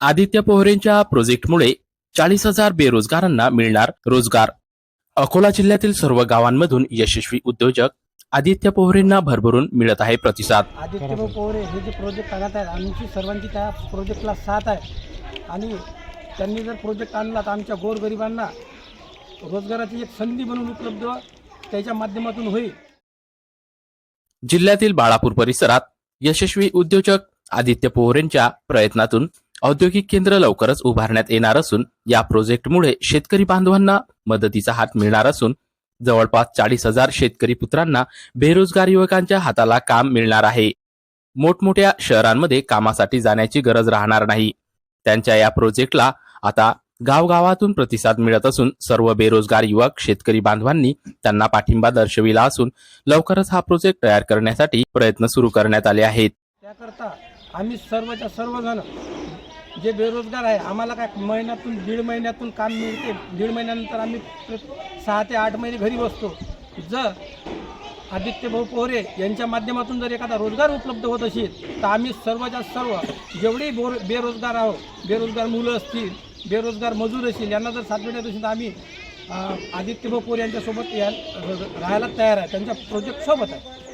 आदित्य पोहरेंच्या प्रोजेक्टमुळे चाळीस हजार बेरोजगारांना मिळणार रोजगार. अकोला जिल्ह्यातील सर्व गावांमधून यशस्वी उद्योजक आदित्य पोहरेंना भरभरून मिळत आहे प्रतिसाद. आदित्यभाऊ पवार हे जे प्रोजेक्ट आणत आहेत आमची सर्वांची त्या प्रोजेक्टला साथ आहे. आणि त्यांनी जर प्रोजेक्ट आणला तर आमच्या गोरगरिबांना रोजगाराची एक संधी म्हणून उपलब्ध त्याच्या माध्यमातून होईल. जिल्ह्यातील बाळापूर परिसरात यशस्वी उद्योजक आदित्य पोहरेंच्या प्रयत्नातून औद्योगिक केंद्र लवकरच उभारण्यात येणार असून या प्रोजेक्टमुळे शेतकरी बांधवांना मदतीचा हात मिळणार असून जवळपास चाळीस हजार शेतकरी पुत्रांना बेरोजगार युवकांच्या हाताला काम मिळणार आहे. मोठमोठ्या शहरांमध्ये कामासाठी जाण्याची गरज राहणार नाही. त्यांच्या या प्रोजेक्टला आता गावगावातून प्रतिसाद मिळत असून सर्व बेरोजगार युवक शेतकरी बांधवांनी त्यांना पाठिंबा दर्शविला असून लवकरच हा प्रोजेक्ट तयार करण्यासाठी प्रयत्न सुरू करण्यात आले आहेत. त्याकरता आम्ही सर्वच्या सर्वजण जे बेरोजगार आहे आम्हाला काय महिन्यातून दीड महिन्यातून काम मिळते. दीड महिन्यानंतर आम्ही सहा ते आठ महिने घरी बसतो. जर आदित्य भाऊ पोहरे यांच्या माध्यमातून जर एखादा रोजगार उपलब्ध होत असेल तर आम्ही सर्वच्या सर्व जेवढे बोर बेरोजगार आहोत बेरोजगार मुलं असतील बेरोजगार मजूर असतील यांना जर साथ मिळत असेल तर आम्ही आदित्य भाऊ पोहरे यांच्यासोबत या राहायला तयार आहे. त्यांच्या प्रोजेक्टसोबत आहे.